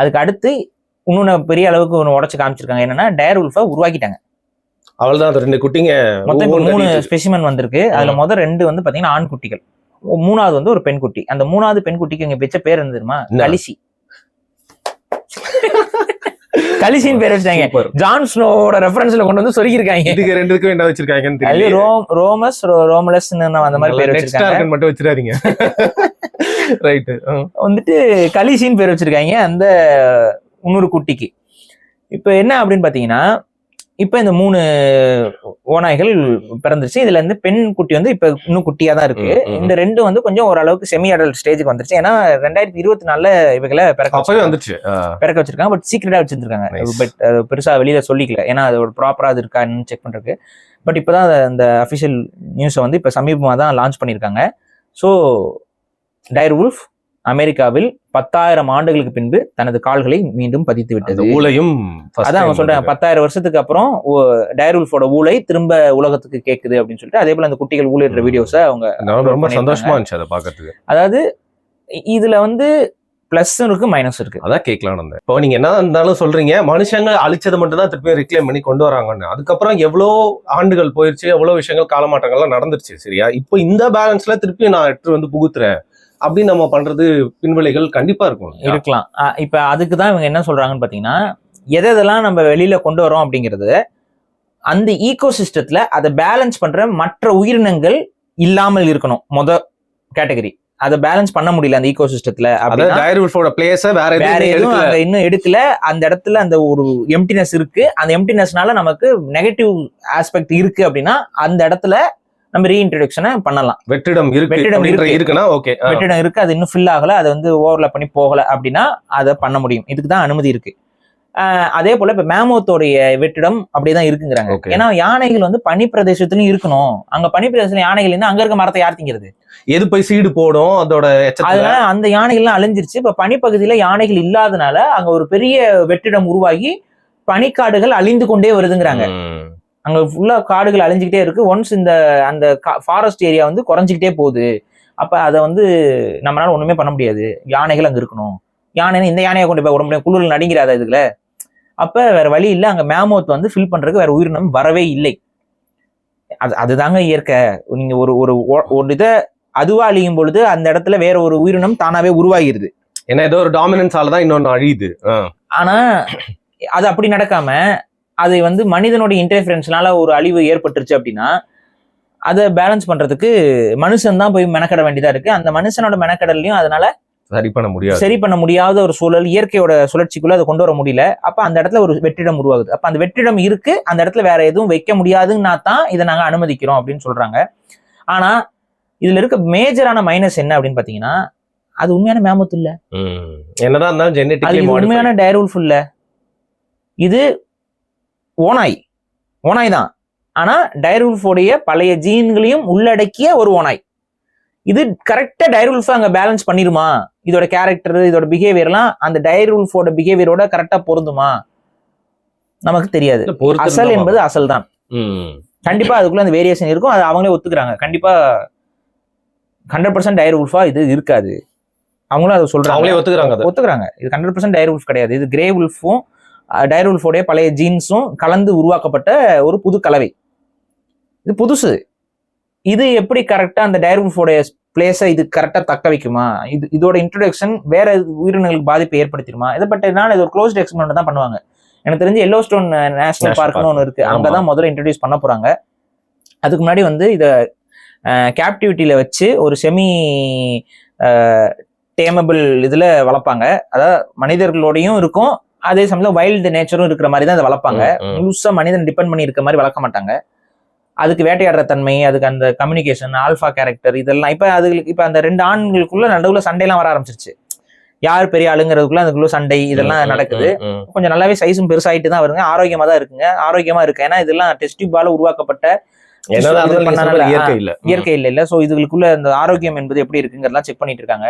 அதுக்கு அடுத்து இன்னொன்று பெரிய அளவுக்கு ஒன்று உடச்சு காமிச்சிருக்காங்க. என்னன்னா டயர் உல்ஃபை உருவாக்கிட்டாங்க. அவள்தான் அந்த ரெண்டு குட்டிங்க. மொத்தம் இப்போ மூணு. ஸ்பெசிமன் வந்திருக்கு. அதுல முதல் ரெண்டு வந்து பாத்தீங்கன்னா ஆண் குட்டிகள் மூணாவது வந்து ஒரு பெண் குட்டி அந்த மூணாவது பெண் குட்டிக்கு இங்க வச்ச பேர் என்ன? கலிசி. கலிசின்னு பேர் வச்சாங்க. ஜான் ஸ்னோவோட ரெஃபரன்ஸ்ல கொண்டு வந்து சொருகிருக்காங்க இதுக்கு ரெண்டுக்கும் என்ன வச்சிருக்காங்கன்னு தெரியல ரோம் ரோமஸ் ரோமலஸ் அந்த மாதிரி பேர் வச்சிருக்காங்க. மட்டும் வச்சிடாதீங்க. ரைட்டு வந்துட்டு கலிசின்னு பேர் வச்சிருக்காங்க அந்த இன்னொரு குட்டிக்கு. இப்போ என்ன அப்படின்னு பாத்தீங்கன்னா இப்போ இந்த மூணு ஓநாய்கள் பிறந்துருச்சு. இதுல இருந்து பெண் குட்டி வந்து இப்ப இன்னும் குட்டியா தான் இருக்கு. இந்த ரெண்டு வந்து கொஞ்சம் ஓரளவுக்கு செமி அடல் ஸ்டேஜுக்கு வந்துருச்சு. ஏன்னா ரெண்டாயிரத்தி இருபத்தி நாலுல இவங்களை பிறக்க. வந்துச்சு. பிறக்க வச்சிருக்காங்க. பட் சீக்கிரட்டா வச்சிருக்காங்க. பட் பெருசா வெளியில சொல்லிக்கல. ஏன்னா அது ஒரு ப்ராப்பரா அது இருக்கா என்னன்னு செக் பண்றதுக்கு. பட் இப்பதான் அந்த- அஃபிஷியல் நியூஸை வந்து இப்ப சமீபமா தான் லான்ச் பண்ணியிருக்காங்க. ஸோ டயர் உல்ஃப் அமெரிக்காவில் பத்தாயிரம் ஆண்டுகளுக்கு பின்பு தனது கால்களை மீண்டும் பதித்து விட்டது. ஊழையும் அதான் time சொல்றேன். பத்தாயிரம் வருஷத்துக்கு அப்புறம் டயர் உல்ஃபோட ஊழை திரும்ப உலகத்துக்கு கேக்குது அப்படின்னு சொல்லிட்டு அதே போல அந்த குட்டிகள் ஊழிடுற. வீடியோஸை அவங்க ரொம்ப. சந்தோஷமா இருந்துச்சு அதை பாக்கிறதுக்கு அதாவது இதுல வந்து பிளஸும் இருக்கு மைனஸ் இருக்கு. அதான் கேட்கலாம்னு இருந்தேன் இப்போ நீங்க என்ன இருந்தாலும் சொல்றீங்க மனுஷங்க அழிச்சதை மட்டும் தான் திருப்பி ரிக்ளைம் பண்ணி கொண்டு வராங்கன்னு. அதுக்கப்புறம் எவ்வளோ ஆண்டுகள் போயிருச்சு எவ்வளோ விஷயங்கள் காலமாற்றங்கள்லாம் நடந்துருச்சு சரியா? இப்போ இந்த பேலன்ஸ்ல திருப்பி நான் எடுத்து வந்து புகுத்துறேன். அப்படின்னு நம்ம பண்றது பின்விளைகள் கண்டிப்பா இருக்கும்? இருக்கலாம். இப்ப அதுக்கு தான் இவங்க என்ன சொல்றாங்கன்னு பாத்தீங்கன்னா எதை எதெல்லாம் நம்ம வெளியில கொண்டு வரோம் அப்படிங்கிறது அந்த ஈகோ சிஸ்டத்துல அதை பேலன்ஸ் பண்ற மற்ற உயிரினங்கள் இல்லாமல் இருக்கணும் மொத கேட்டகரி அதை பேலன்ஸ் பண்ண முடியல அந்த ஈகோ சிஸ்டத்துல வேற வேற எதுவும் அங்க இன்னும் எடுக்கல. அந்த இடத்துல அந்த ஒரு எம்டினஸ் இருக்கு. அந்த எம்டினஸ்னால நமக்கு நெகட்டிவ் ஆஸ்பெக்ட் இருக்கு அப்படின்னா அந்த இடத்துல நம்ம ரீஇன்ட்ரடக்ஷனை பண்ணலாம். வெற்றிடம் இருக்கு வெற்றிடம். இருக்குன்னா ஓகே வெற்றிடம் இருக்கு அது இன்னும் ஃபில் ஆகல அது வந்து ஓவர்லாப் பண்ணி போகல அப்படின்னா அதை பண்ண முடியும். இதுக்கு தான் அனுமதி இருக்கு. அதே போல இப்ப மேமோத்தோடைய வெற்றிடம் அப்படிதான் இருக்குங்கிறாங்க. ஏன்னா யானைகள் வந்து பனி பிரதேசத்துலயும் இருக்கணும். அங்க பனி பிரதேசத்துல யானைகள் இருந்தா அங்க இருக்க மரத்தை யார் திங்கிறது? எது போய் சீடு போடும் அதோட அதனால அந்த யானைகள்லாம் அழிஞ்சிருச்சு. இப்ப பனிப்பகுதியில யானைகள் இல்லாதனால அங்க ஒரு பெரிய வெற்றிடம் உருவாகி பனிக்காடுகள் அழிந்து கொண்டே வருதுங்கிறாங்க. அங்க ஃபுல்லா காடுகள் அழிஞ்சுக்கிட்டே இருக்கு. ஒன்ஸ் இந்த அந்த ஃபாரஸ்ட் ஏரியா வந்து குறைஞ்சிக்கிட்டே போகுது. அப்ப அதை வந்து நம்மளால ஒண்ணுமே பண்ண முடியாது. யானைகள் அங்க இருக்கணும். யானை இந்த யானையை கொண்டு போய் விட முடியும் குளிரில் நடிங்கிறாத இதுல. அப்ப வேற வழி இல்லை. அங்க மேமோத் வந்து ஃபில் பண்றதுக்கு வேற உயிரினம் வரவே இல்லை. அது அதுதாங்க இயற்கை. நீங்க ஒரு ஒரு ஒரு இதை அதுவா அழியும் பொழுது அந்த இடத்துல வேற ஒரு உயிரினம் தானாவே உருவாகிருது. ஏன்னா ஏதோ ஒரு டாமினன்ஸால தான் இன்னொன்னு அழியுது. ஆ. ஆனா அது அப்படி நடக்காம அது வந்து மனிதனுடைய இன்டர்ஃபரன்ஸ்னால ஒரு அழிவு ஏற்பட்டுருச்சு அப்படின்னா அதை பேலன்ஸ் பண்றதுக்கு மனுஷன் தான் போய் மெனக்கட வேண்டியதா இருக்கு. அந்த மனுஷனோட மெனக்கடல்லையும் அதனால சரி பண்ண முடியாது. சரி பண்ண முடியாத ஒரு சூழல் இயற்கையோட சுழற்சிக்குள்ள அதை கொண்டு வர முடியல. அப்ப அந்த இடத்துல ஒரு வெற்றிடம் உருவாகுது. அப்ப அந்த வெற்றிடம் இருக்கு அந்த இடத்துல வேற எதுவும் வைக்க முடியாதுன்னா தான் இதை நாங்க அனுமதிக்கிறோம் அப்படின்னு சொல்றாங்க. ஆனா இதுல இருக்க மேஜரான மைனஸ் என்ன அப்படின்னு பாத்தீங்கன்னா அது உண்மையான மேமத்து இல்ல. என்னதான் இருந்தாலும் உண்மையான டயர்வுல்ஃப் இல்ல இது ஓனாய் ஓனாய் தான். ஆனா டயர்வுல்ஃபோடைய பழைய ஜீன்களையும் உள்ளடக்கிய ஒரு ஓனாய் இது கரெக்டா டயர்வுல்ஃப் அங்க பேலன்ஸ் பண்ணிருமா? இதோட கேரக்டர் இதோட பிஹேவியர்லாம் அந்த டயர்வுல்ஃபோட பிஹேவியரோட கரெக்டா பொருந்துமா? நமக்கு தெரியாது. அசல் என்பது அசல் தான். கண்டிப்பா அதுக்குள்ள அந்த வேரியேஷன் இருக்கும். அது அவங்களே ஒத்துக்கிறாங்க. கண்டிப்பா ஹண்ட்ரட் பர்சன்ட் டயர் உல்ஃபா இது இருக்காது. அவங்களும் அதை சொல்றாங்க. அவங்களே ஒத்துக்கிறாங்க ஒத்துக்கிறாங்க. இது ஹண்ட்ரட் பர்சன்ட் டயர் உல்ஃப் கிடையாது. இது கிரே உல்ஃபும் டயர் உல்ஃபோடைய பழைய ஜீன்ஸும் கலந்து உருவாக்கப்பட்ட ஒரு புது கலவை. இது புதுசு. இது எப்படி கரெக்டா அந்த டயர் உல்ஃபோடைய பிளேஸை இது கரெக்டா தக்க வைக்குமா? இது இதோட இன்ட்ரோடக்ஷன் வேற உயிரினங்களுக்கு பாதிப்பை ஏற்படுத்திடுமா? இதை பற்றினால இது ஒரு க்ளோஸ்ட் எக்ஸ்பெரிமெண்ட் தான் பண்ணுவாங்க. எனக்கு தெரிஞ்சு எல்லோ ஸ்டோன் நேஷனல் பார்க்னு. ஒன்று இருக்கு. ஆமா. அங்கதான் முதல்ல இன்ட்ரடியூஸ் பண்ண போறாங்க. அதுக்கு முன்னாடி வந்து இதை கேப்டிவிட்டியில வச்சு ஒரு செமி டேமபிள் இதுல வளர்ப்பாங்க. அதாவது மனிதர்களோடையும் இருக்கும் அதே சமயத்துல வைல்டு நேச்சரும் இருக்கிற மாதிரி தான் இதை வளர்ப்பாங்க. முழுசா மனிதன் டிபெண்ட் பண்ணி இருக்க மாதிரி வளர்க்க மாட்டாங்க. அதுக்கு வேட்டையாடுற தன்மை அதுக்கு அந்த கம்யூனிகேஷன் ஆல்ஃபா கேரக்டர் இதெல்லாம். இப்ப அதுகளுக்கு இப்ப அந்த ரெண்டு ஆண்களுக்குள்ள நடுவுல சண்டைலாம் வர ஆரம்பிச்சிருச்சு. யார் பெரிய ஆளுங்கிறதுக்குள்ள அதுக்குள்ள சண்டை இதெல்லாம் நடக்குது. கொஞ்சம் நல்லாவே சைஸும் பெருசாயிட்டு தான் வருங்க. ஆரோக்கியமா தான் இருக்குங்க. ஆரோக்கியமா இருக்கு. ஏன்னா இதெல்லாம் டெஸ்ட் டியூபால உருவாக்கப்பட்ட இயற்கை இல்ல. இயற்கை இல்ல இல்ல. சோ இதுகளுக்குள்ள இந்த ஆரோக்கியம் என்பது எப்படி இருக்குங்கிறதெல்லாம் செக் பண்ணிட்டு இருக்காங்க.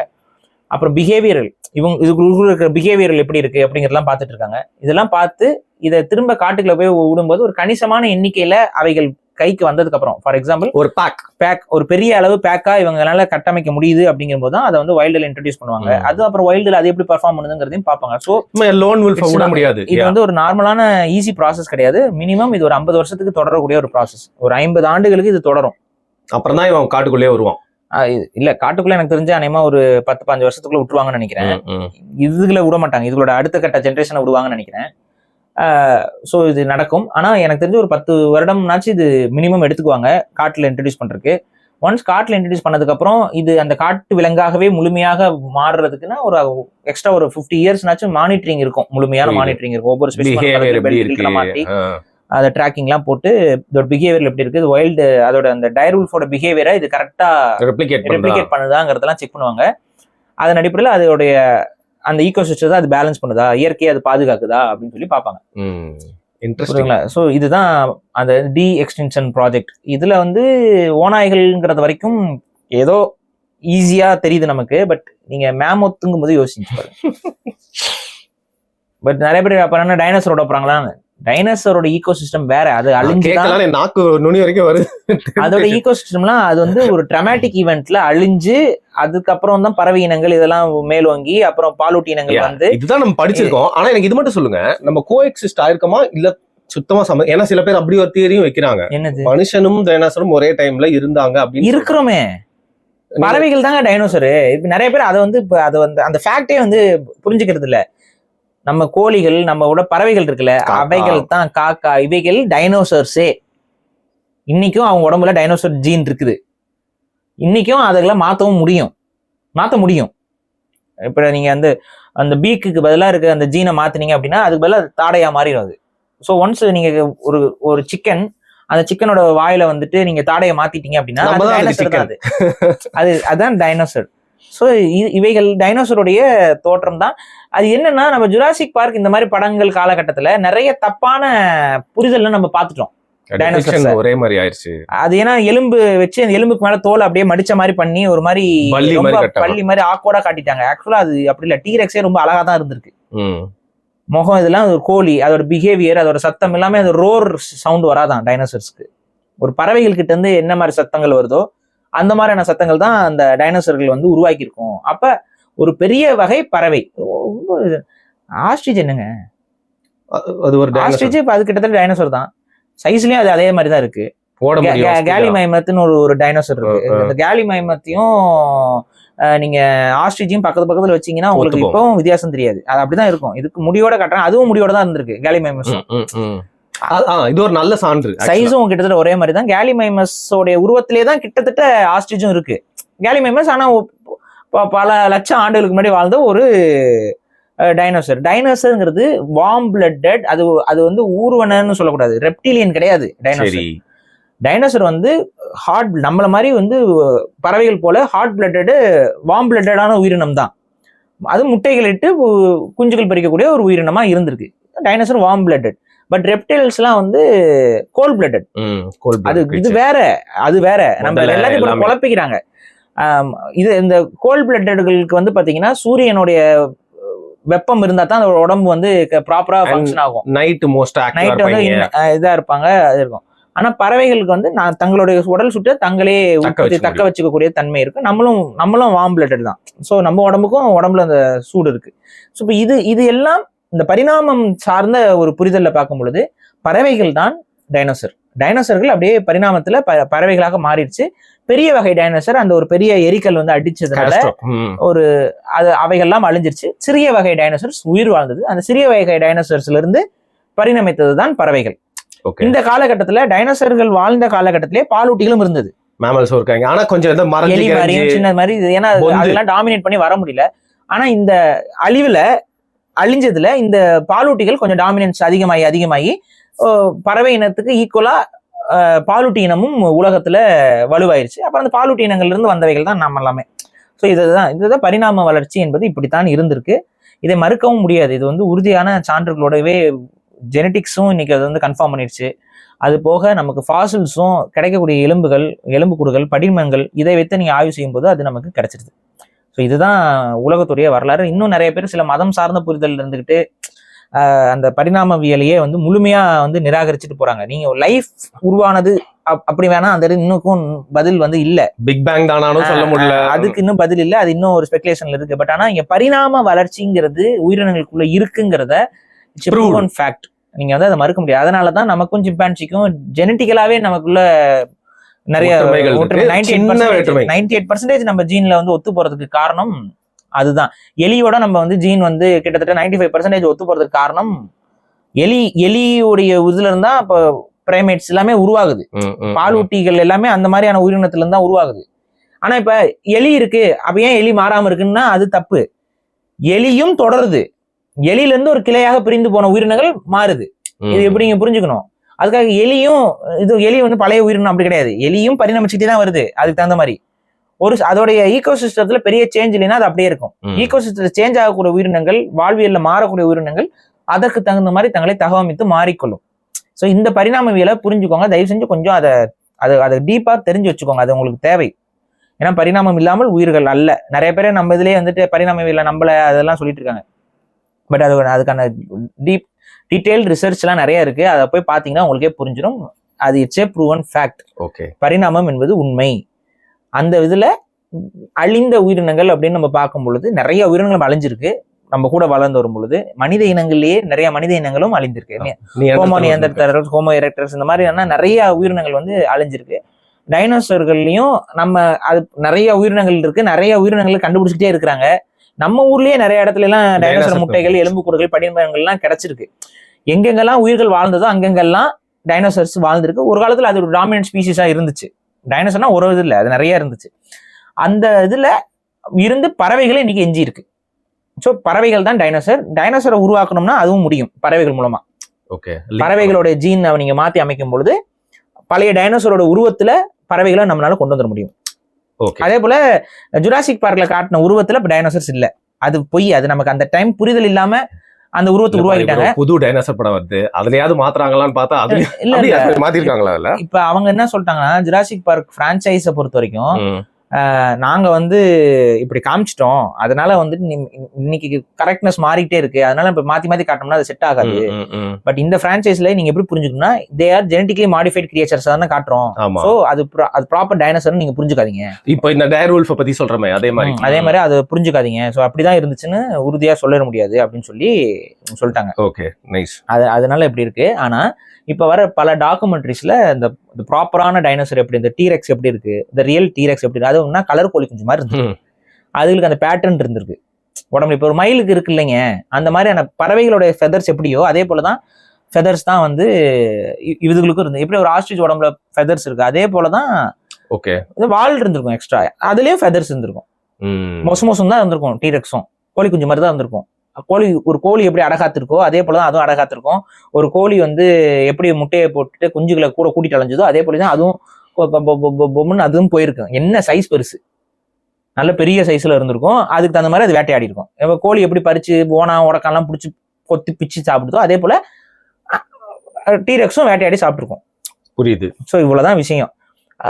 அப்புறம் பிஹேவியரல் இவங்க இதுக்குள்ள இருக்கிற பிஹேவியரல் எப்படி இருக்கு அப்படிங்கிறதெல்லாம் பார்த்துட்டு இருக்காங்க. இதெல்லாம் பார்த்து இதை திரும்ப காட்டுக்குள்ள போய் விடும்போது ஒரு கணிசமான எண்ணிக்கையில அவைகள் கைக்கு வந்ததுக்கு அப்புறம் ஃபார் எக்ஸாம்பிள் ஒரு பேக் பேக் ஒரு பெரிய அளவு பேக்கா இவங்களால கட்டமைக்க முடியுது அப்படிங்கும்போது தான் அதை வந்து வைல்டுல இன்ட்ரடியூஸ் பண்ணுவாங்க. அது அப்புறம் வைல்டுல அது எப்படி பெர்ஃபார்ம் பண்ணுதுங்கிறதையும் பார்ப்பாங்க. ஸோ லோன் விட முடியாது. இது வந்து ஒரு நார்மலான ஈஸி ப்ராசஸ் கிடையாது. மினிமம் இது ஒரு ஐம்பது வருஷத்துக்கு தொடரக்கூடிய ஒரு ப்ராசஸ் ஒரு ஐம்பது ஆண்டுகளுக்கு இது தொடரும். அப்புறம் தான் இவன் காட்டுக்குள்ளே வருவான். இல்ல காட்டுக்குள்ள எனக்கு தெரிஞ்ச அநேகமா ஒரு பத்து பாஞ்சு வருஷத்துக்குள்ள விட்டுருவாங்கன்னு நினைக்கிறேன். இதுல விட மாட்டாங்க. இதுகளோட அடுத்த கட்ட ஜென்ரேஷனை விடுவாங்கன்னு நினைக்கிறேன். ஸோ இது நடக்கும். ஆனா எனக்கு தெரிஞ்சு ஒரு பத்து வருடம்னாச்சும் இது மினிமம் எடுத்துக்குவாங்க. காட்டுல இன்ட்ரடியூஸ் பண்றதுக்கு. ஒன்ஸ் காட்டுல இன்ட்ரடியூஸ் பண்ணதுக்கு அப்புறம் இது அந்த காட்டு விலங்காகவே முழுமையாக மாறுறதுக்குன்னா ஒரு எக்ஸ்ட்ரா ஒரு ஃபிஃப்டி இயர்ஸ்னாச்சும் மானிட்டரிங் இருக்கும். முழுமையான. மானிட்டரிங் இருக்கும். ஒவ்வொரு ஸ்பெசிஃபிக் மாட்டி. அதை ட்ராக்கிங்லாம் போட்டு இதோட பிஹேவியர் எப்படி இருக்கு? இது வைல்டு அதோட அந்த டைரூல்ஃபோட பிஹேவியரை இது கரெக்டா ரெப்ளிகேட் ரெப்ளிகேட் பண்ணுதாங்கிறதெல்லாம் செக் பண்ணுவாங்க. அதன் அடிப்படையில் அதோடைய அந்த ஈகோ சிஸ்டத்தை அது பேலன்ஸ் பண்ணுதா? இயற்கையை அது பாதுகாக்குதா? அப்படின்னு சொல்லி பார்ப்பாங்க. இன்ட்ரெஸ்டிங் புரியுங்களா ஸோ இதுதான் அந்த டி எக்ஸ்டென்ஷன் ப்ராஜெக்ட் இதுல வந்து ஓநாய்கள்ங்கிறது வரைக்கும் ஏதோ ஈஸியா தெரியுது நமக்கு பட் நீங்க மேமொத்துங்கும் போது யோசிச்சு பாருங்க. பட் நிறைய பேர் அப்ப என்ன டைனோசரோட போறாங்களா டைனோசரோட ஈகோ சிஸ்டம் வேற. அது என் நாக்கு நுனி வரைக்கும் வருது. அதோட ஈகோ சிஸ்டம்லாம் அது வந்து ஒரு ட்ரமாட்டிக் ஈவெண்ட்ல அழிஞ்சு அதுக்கப்புறம் தான் பறவை இனங்கள் இதெல்லாம் மேலோங்கி அப்புறம் பாலூட்டி இனங்கள். வந்து இதுதான் நம்ம படிச்சிருக்கோம். ஆனா எனக்கு இது மட்டும் சொல்லுங்க. நம்ம கோ எக்ஸிஸ்ட் ஆயிருக்கோமா? இல்ல சுத்தமா சம ஏன்னா சில பேர் அப்படி ஒரு தியரியும் வைக்கிறாங்க. மனுஷனும் டைனாசரும் ஒரே டைம்ல இருந்தாங்க அப்படின்னு இருக்கிறோமே. பறவைகள் தாங்க டைனோசரு இப்ப நிறைய பேர் அதை வந்து இப்ப அதை வந்து அந்த ஃபேக்டே வந்து புரிஞ்சுக்கிறது இல்ல நம்ம கோழிகள் நம்மளோட பறவைகள் இருக்குல்ல. அவைகள் தான் காக்கா. இவைகள் டைனோசர்ஸே இன்னைக்கும் அவங்க உடம்புல டைனோசர் ஜீன் இருக்குது. இன்னைக்கும் அதெல்லாம் மாத்தவும் முடியும். மாத்த முடியும். இப்ப நீங்க வந்து அந்த பீக்குக்கு பதிலா இருக்க அந்த ஜீனை மாத்துனீங்க அப்படின்னா அதுக்கு பதிலா அது தாடையா மாறிடும் அது. ஸோ ஒன்ஸ் நீங்க ஒரு ஒரு சிக்கன் அந்த சிக்கனோட வாயில வந்துட்டு நீங்க தாடையை மாத்திட்டீங்க அப்படின்னா நம்ம அது அது அதான் டைனோசர் ஸோ இவைகள் டைனோசருடைய தோற்றம் தான் அது என்னன்னா நம்ம ஜுராசிக் பார்க் இந்த மாதிரி படங்கள் காலகட்டத்துல நிறைய தப்பான புரிதல்ல நம்ம பார்த்துட்டோம். ஒரே மாதிரி ஆயிருச்சு. அது ஏன்னா எலும்பு வச்சு அந்த எலும்புக்கு மேல தோலை அப்படியே மடிச்ச மாதிரி பண்ணி ஒரு மாதிரி. பள்ளி மாதிரி ஆக்வர்டா காட்டிட்டாங்க. ஆக்சுவலா அது அப்படி இல்ல. டீரெக்ஸே ரொம்ப அழகா தான் இருந்திருக்கு. முகம் இதெல்லாம் ஒரு கோழி அதோட பிஹேவியர் அதோட சத்தம் எல்லாமே அது ரோர் சவுண்ட் வராதான் டைனோசர்ஸ்க்கு ஒரு பறவைகள் கிட்ட இருந்து என்ன மாதிரி சத்தங்கள் வருதோ அந்த மாதிரியான சத்தங்கள் தான் அந்த டைனோசர்கள் வந்து உருவாக்கியிருக்கும். அப்ப ஒரு பெரிய வகை பறவை. ஆஸ்ட்ரிச் என்னங்க? அது- ஒரு. ஆஸ்ட்ரிச் இப்ப அது கிட்டத்தட்ட டைனோசர் தான். சைஸ்லயும் அது அதே மாதிரி தான் இருக்கு. கேலி மைமத்துன்னு ஒரு ஒரு டைனோசர் இருக்கு. இந்த கேலி மைமத்தையும் நீங்க ஆஸ்ட்ரிச்சையும் பக்கத்து பக்கத்துல வச்சீங்கன்னா உங்களுக்கு. இப்பவும் வித்தியாசம் தெரியாது. அது அப்படிதான் இருக்கும். இதுக்கு முடியோட கட்டுறாங்க அதுவும் முடியோட தான் இருந்திருக்கு. கேலி மைமஸ் ம், ம், ம். ஆ, ஆ, இது ஒரு நல்ல சான்று. சைஸும் கிட்டத்தட்ட ஒரே மாதிரி தான். கேலி மைமஸோடைய உருவத்திலே தான் கிட்டத்தட்ட ஆஸ்ட்ரிச்சும் இருக்கு. கேலி மைமஸ் ஆனா பல லட்சம் ஆண்டுகளுக்கு முன்னாடி வாழ்ந்த ஒரு டைனோசர் டைனோசர்ங்கிறது வார்ம் பிளட்டட் அது அது வந்து ஊர்வனன்னு சொல்லக்கூடாது. ரெப்டிலியன் கிடையாது டைனோசர் சரி. டைனோசர் வந்து ஹார்ட் நம்மள மாதிரி வந்து பறவைகள் போல ஹார்ட் பிளட்டடு வார்ம் பிளட்டடான உயிரினம் தான். அது முட்டைகள் இட்டு குஞ்சுகள் பறிக்கக்கூடிய ஒரு உயிரினமா இருந்திருக்கு. டைனோசர் வார்ம் பிளட்டட் பட் ரெப்டைல்ஸ்லாம் வந்து கோல்ட் பிளட்டட் அது இது. வேற அது வேற. நம்ம எல்லாத்தையும். குழப்பிக்கிறாங்க. இது இந்த கோல்ட் பிளட்டடுகளுக்கு வந்து பாத்தீங்கன்னா சூரியனுடைய வெப்பம் இருந்தா தான் அதோட உடம்பு வந்து ப்ராப்பரா ஃபங்க்ஷன் ஆகும். நைட் மோஸ்ட் நைட் வந்து இதா இருப்பாங்க அது இருக்கும். ஆனா பறவைகளுக்கு வந்து நான் தங்களுடைய உடல் சுட்டு தங்களே உற்பத்தி வச்சுக்க தக்க வச்சுக்கக்கூடிய தன்மை இருக்கு. நம்மளும் நம்மளும் வார்ம் பிளட்டட் தான். ஸோ நம்ம உடம்புக்கும் உடம்புல அந்த சூடு இருக்கு. ஸோ இப்போ இது இது எல்லாம் இந்த பரிணாமம் சார்ந்த ஒரு புரிதல்ல பார்க்கும் பொழுது பறவைகள் தான் டைனோசர் டைனோசர்கள் அப்படியே பரிணாமத்துல ப- பறவைகளாக மாறிடுச்சு. பெரிய வகை டைனோசர் அந்த ஒரு பெரிய எரிக்கல் வந்து அடிச்சதுனால. ம். அது அவைகள்லாம் அழிஞ்சிருச்சு. சிறிய வகை டைனோசர்ஸ் உயிர் வாழ்ந்தது. அந்த சிறிய வகை டைனோசர்ஸ்ல இருந்து பரிணமித்தது தான் பறவைகள். ஓகே இந்த காலகட்டத்துல டைனோசர்கள் வாழ்ந்த காலகட்டத்திலே பாலூட்டிகளும் இருந்தது. மேமல்ஸ் இருக்காங்க. ஆனா கொஞ்சம் மாதிரியும் கரைஞ்சு சின்ன மாதிரி ஏன்னா. அதெல்லாம் டாமினேட் பண்ணி வர முடியல. ஆனா இந்த அழிவுல அழிஞ்சதுல இந்த பாலூட்டிகள் கொஞ்சம் டாமினன்ஸ் அதிகமாகி அதிகமாகி பறவை இனத்துக்கு ஈக்குவலா பாலூட்டி இனமும் உலகத்துல வலுவாயிருச்சு. அப்புறம் அந்த பாலூட்டி இனங்கள்லேருந்து வந்தவைகள் தான் நம்ம எல்லாமே. ஸோ இதுதான் இதுதான் பரிணாம வளர்ச்சி என்பது இப்படித்தான் இருந்திருக்கு. இதை மறுக்கவும் முடியாது. இது வந்து உறுதியான சான்றுகளோடவே ஜெனட்டிக்ஸும் இன்னைக்கு அது வந்து கன்ஃபார்ம் பண்ணிடுச்சு அது போக நமக்கு ஃபாசில்ஸும் கிடைக்கக்கூடிய எலும்புகள் எலும்புக்கூடுகள் படிமங்கள் இதை வைத்து நீங்கள் ஆய்வு செய்யும்போது அது நமக்கு கிடைச்சிருது. ஸோ இதுதான் உலகத்துடைய வரலாறு. இன்னும் நிறைய பேர் சில மதம் சார்ந்த புரிதல் இருந்துகிட்டு ஆஹ், அந்த பரிணாமவியலையே வந்து முழுமையா வந்து நிராகரிச்சுட்டு போறாங்க. நீங்க லைஃப் உருவானது அப்- அப்படி வேணா அந்த இது இன்னுக்கும் பதில் வந்து இல்ல. பிக் பேங் தானானும் சொல்ல முடியல. அதுக்கு இன்னும் பதில் இல்ல. அது இன்னும் ஒரு ஸ்பெகுலேஷன்ல இருக்கு. பட் ஆனா இங்க பரிணாம வளர்ச்சிங்கிறது உயிரினங்களுக்குள்ள இருக்குங்கிறத. ஃபேக்ட் நீங்க வந்து அதை மறுக்க முடியாது. அதனால தான் நமக்கும் சிம்பான்சிக்கும் ஜெனட்டிக்கலாவே நமக்குள்ள நிறைய. நைன்டி. எயிட் பர்சன்டேஜ் நம்ம ஜீன்ல வந்து ஒத்து போறதுக்கு காரணம் அதுதான் எலியோட நம்ம வந்து ஜீன் வந்து கிட்டத்தட்ட நைன்டி ஃபைவ் பர்சன்டேஜ் ஒத்து போறதுக்கு காரணம் எலி எலியுடைய இதுல இருந்தா இப்போ பிரைமேட்ஸ் எல்லாமே உருவாகுது. பாலூட்டிகள் எல்லாமே அந்த மாதிரியான உயிரினத்துல இருந்து உருவாகுது ஆனா இப்ப எலி இருக்கு அப்ப ஏன் எலி மாறாம இருக்குன்னா அது தப்பு எலியும் தொடருது எலியில இருந்து ஒரு கிளையாக பிரிந்து போன உயிரினங்கள் மாறுது. இது எப்படி நீங்க புரிஞ்சுக்கணும் அதுக்காக எலியும் இது எலி வந்து பழைய உயிரினம் அப்படி கிடையாது. எலியும் பரிணமிச்சுட்டே தான் வருது. அதுக்கு தகுந்த மாதிரி. ஒரு அதோடைய ஈகோ சிஸ்டத்துல பெரிய சேஞ்ச் இல்லைன்னா அது அப்படியே இருக்கும். ஈகோ சிஸ்டத்துல சேஞ்ச் ஆகக்கூடிய உயிரினங்கள் வாழ்வியல்ல மாறக்கூடிய உயிரினங்கள் அதற்கு தகுந்த மாதிரி தங்களை தகவமைத்து மாறிக்கொள்ளும். ஸோ இந்த பரிணாமவியலை புரிஞ்சுக்கோங்க. தயவு செஞ்சு கொஞ்சம் அதை அதை அதை டீப்பா தெரிஞ்சு வச்சுக்கோங்க. அது உங்களுக்கு தேவை. ஏன்னா பரிணாமம் இல்லாமல் உயிர்கள் அல்ல. நிறைய பேர் நம்ம இதுலயே வந்துட்டு பரிணாமவியலை நம்மள அதெல்லாம் சொல்லிட்டு இருக்காங்க. பட் அது அதுக்கான டீப் டீடைல் ரிசர்ச்லாம் நிறைய இருக்கு. அதை போய் பார்த்தீங்கன்னா உங்களுக்கே புரிஞ்சிடும். அது it's a proven fact okay பரிணாமம் என்பது உண்மை. அந்த இதுல அழிந்த உயிரினங்கள் அப்படின்னு நம்ம பார்க்கும் பொழுது நிறைய உயிரினங்கள் அழிஞ்சிருக்கு. நம்ம கூட வளர்ந்து வரும் பொழுது மனித இனங்கள்லயே நிறைய மனித இனங்களும் அழிந்திருக்கு. நீ ஹோமோ நியந்தர்தரஸ் ஹோமோ எரெக்டர்ஸ் இந்த மாதிரியான நிறைய உயிரினங்கள் வந்து அழிஞ்சிருக்கு. டைனோசர்கள்லயும் நம்ம அது நிறைய உயிரினங்கள் இருக்கு. நிறைய உயிரினங்கள் கண்டுபிடிச்சிட்டே இருக்கிறாங்க. நம்ம ஊர்லயே நிறைய இடத்துல எல்லாம் டைனோசர் முட்டைகள் எலும்புக்கூடுகள் படிமங்கள் எல்லாம் கிடைச்சிருக்கு. எங்கெங்கெல்லாம் உயிர்கள் வாழ்ந்ததோ அங்கெங்கெல்லாம் டைனோசர்ஸ் வாழ்ந்திருக்கு. ஒரு காலத்துல அது ஒரு டாமினன்ட் ஸ்பீசிஸா இருந்துச்சு. டைனோசர்னா ஒரு இது இல்லை அது நிறைய இருந்துச்சு. அந்த இதுல இருந்து பறவைகளே இன்னைக்கு எஞ்சி இருக்கு ஸோ பறவைகள் தான் டைனோசர் டைனோசரை உருவாக்கணும்னா அதுவும் முடியும் பறவைகள் மூலமா. ஓகே பறவைகளோட ஜீன் நீங்க மாத்தி அமைக்கும் பொழுது பழைய டைனோசரோட உருவத்துல பறவைகளை நம்மளால கொண்டு வந்துட முடியும். அதே போல ஜுராசிக் பார்க்ல காட்டின உருவத்துல இப்ப டைனோசர்ஸ் இல்ல. அது பொய். அது நமக்கு அந்த டைம் புரிதல் இல்லாம அந்த உருவத்தை உருவாக்கிட்டாங்க. புது டைனோசர் படம் வருது. அதுலயாவது மாத்துறாங்களான்னு பார்த்தா அது இல்ல மாத்திருக்காங்களா இப்ப அவங்க என்ன சொல்லிட்டாங்கன்னா ஜுராசிக் பார்க் பிரான்ச்சைஸ பொறுத்த வரைக்கும் ம், அஹ், நாங்க வந்து இப்படி காமிச்சிட்டோம். அதனால வந்து நீ- இன்னைக்கு கரெக்ட்னஸ் மாறிட்டே இருக்கு. அதனால இப்ப மாத்தி மாத்தி காட்டணும்னா அது செட் ஆகாது. பட் இந்த பிரான்ச்சைஸ்ல நீங்க எப்படி புரிஞ்சுக்கணும்னா they are genetically modified creatures தானே காட்டுறோம். சோ அது அது ப்ராப்பர் டைனோசர் நீங்க புரிஞ்சுக்காதீங்க. இப்போ இந்த டயர் உல்ஃப பத்தி சொல்றமே அதே மாதிரி. அதே மாதிரி அதை புரிஞ்சுக்காதீங்க. சோ அப்படிதான் இருந்துச்சுன்னு உறுதியா சொல்லிட முடியாது அப்படின்னு சொல்லி சொல்லிட்டாங்க. ஓகே நைஸ் அது அதனால இப்படி இருக்கு. ஆனா இப்ப வர பல டாக்குமெண்ட்ரிஸ்ல இந்த ப்ராப்பரான டைனோசர் எப்படி இந்த டீரெக்ஸ் எப்படி இருக்கு? இந்த ரியல் டீரெக்ஸ் எப்படி அது ஒன்னா கலர் கோழி குஞ்சு மாதிரி ம். அதுகளுக்கு அந்த பேட்டர்ன் இருந்திருக்கு. உடம்புல இப்போ ஒரு மயிலுக்கு இருக்கு இல்லைங்க. அந்த மாதிரியான பறவைகளோட ஃபெதர்ஸ் எப்படியோ அதே போலதான் ஃபெதர்ஸ் தான் வந்து இதுகளுக்கும் இருந்து எப்படி ஒரு ஆஸ்ட்ரிச் உடம்புல ஃபெதர்ஸ் இருக்கு அதே போலதான் ஓகே. இது வால் இருந்திருக்கும் எக்ஸ்ட்ரா அதுலயும் ஃபெதர்ஸ் இருந்திருக்கும். ம். மொசு மொசும் தான் இருந்திருக்கும் டீரெக்ஸும் கோழி குஞ்சு மாதிரி தான் இருந்திருக்கும். கோழி ஒரு கோழி எப்படி அடகாத்திருக்கோ அதே போல தான் அதுவும் அடகாத்திருக்கும். ஒரு கோழி வந்து எப்படி முட்டையை போட்டுட்டு குஞ்சுகளை கூட கூட்டிட்டு அலைஞ்சதோ அதே போல தான் அதுவும் பொம்முன்னு அதுவும் போயிருக்கும். என்ன சைஸ் பெருசு? நல்ல பெரிய சைஸ்ல இருந்திருக்கும். அதுக்கு தகுந்த மாதிரி அது வேட்டையாடி இருக்கும் இப்ப கோழி எப்படி பறிச்சு ஓனா உடக்கெல்லாம் பிடிச்சி கொத்தி பிச்சு சாப்பிடுதோ அதே போல டீரெக்ஸும் வேட்டையாடி சாப்பிட்டுருக்கும். புரியுது. ஸோ இவ்வளவுதான் விஷயம்.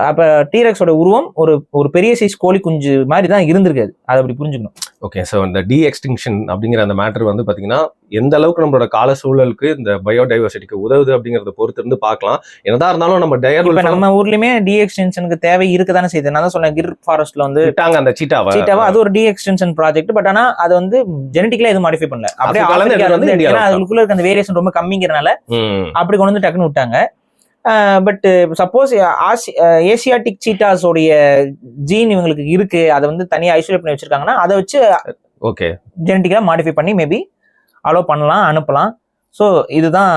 அப்ப டீரெக்ஸோட உருவம் ஒரு ஒரு பெரிய சைஸ் கோழி குஞ்சு மாதிரி தான் இருந்திருக்காது அதை அப்படி புரிஞ்சுக்கணும். ஓகே ஸோ இந்த டி எக்ஸ்டிங்ஷன் அப்படிங்கிற அந்த மேட்டர் வந்து பாத்தீங்கன்னா எந்த அளவுக்கு நம்மளோட கால சூழலுக்கு இந்த பயோடைவர்சிட்டிக்கு உதவுது அப்படிங்கறத பொறுத்து இருந்து பார்க்கலாம். என்னதான் இருந்தாலும் நம்ம டயர் நம்ம ஊர்லயுமே டி எக்ஸ்டென்ஷனுக்கு தேவை இருக்குதானே செய்யுது. நான் தான் சொன்னேன் கிர் ஃபாரஸ்ட்ல வந்து விட்டாங்க அந்த சீட்டாவை. சீட்டாவா அது ஒரு டி எக்ஸ்டென்ஷன் ப்ராஜெக்ட் பட் ஆனா அது வந்து ஜெனட்டிக்கலா எதுவும் மாடிஃபை பண்ணல. அப்படியே அதுக்குள்ள இருக்க அந்த வேரியேஷன் ரொம்ப கம்மிங்கிறனால அப்படி கொண்டு வந்து டக்குன்னு விட்டாங்க. பட் சப்போஸ் ஏசியாட்டிக் சீட்டாஸ் உடைய ஜீன் இவங்களுக்கு இருக்கு. அதை வந்து தனியா ஐசோலேட் பண்ணி வச்சிருக்காங்கன்னா அதை வச்சு ஓகே ஜெனட்டிக்கலா மாடிஃபை பண்ணி மேபி அலோ பண்ணலாம் அனுப்பலாம். ஸோ இதுதான்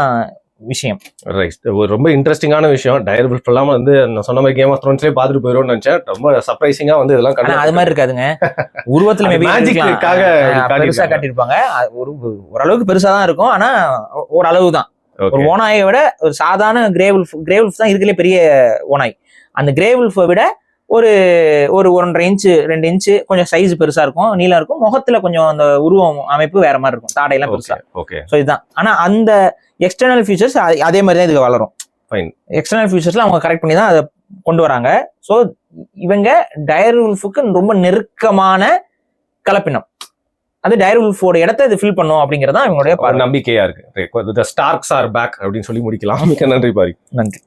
விஷயம். ரைட் ஒரு ரொம்ப இன்ட்ரெஸ்டிங்கான விஷயம். டயர் புல்ஃப் எல்லாம் வந்து நான் சொன்ன மாதிரி கேம் ஆஃப் த்ரோன்ஸ்லேயே பார்த்துட்டு போயிடும்னு நினைச்சேன். ரொம்ப சர்ப்ரைசிங்கா வந்து இதெல்லாம் கண்டு அது மாதிரி இருக்காதுங்க. உருவத்துல மேபி magic-க்காக பெருசா காட்டியிருக்காங்க. காட்டியிருப்பாங்க. ஒரு ஓரளவுக்கு பெருசா தான் இருக்கும். ஆனா ஒரு அளவு தான். ஒரு ஓனாயை விட ஒரு சாதாரண கிரேவுல்ஃப் கிரேவுல்ஃப் தான் இருக்கிறதுலே பெரிய ஓனாய் அந்த கிரேவுல்ஃபை விட ஒரு ஒரு ஒன்றரை இன்ச்சு ரெண்டு இன்ச்சு கொஞ்சம் சைஸ் பெருசா இருக்கும் நீளம் இருக்கும். முகத்துல கொஞ்சம் அந்த உருவம் அமைப்பு வேற மாதிரி இருக்கும். தாடையெல்லாம் பெருசா. ஓகே ஸோ இதுதான். ஆனா அந்த எக்ஸ்டர்னல் ஃபீச்சர்ஸ் அதே மாதிரி தான் இதுக்கு வளரும். எக்ஸ்டர்னல் ஃபீச்சர்ஸ்ல அவங்க கரெக்ட் பண்ணி தான் அதை கொண்டு வராங்க. ஸோ இவங்க டயர் உல்ஃபுக்கு ரொம்ப நெருக்கமான கலப்பினம். அது டயர் உல்ஃபோட இடத்த இது ஃபில் பண்ணும் அப்படிங்கறது இவங்களுடைய நம்பிக்கையா இருக்கு. ஸ்டார்க்ஸ் ஆர் பேக் அப்படின்னு சொல்லி முடிக்கலாம். மிக்க நன்றி பாரி. நன்றி.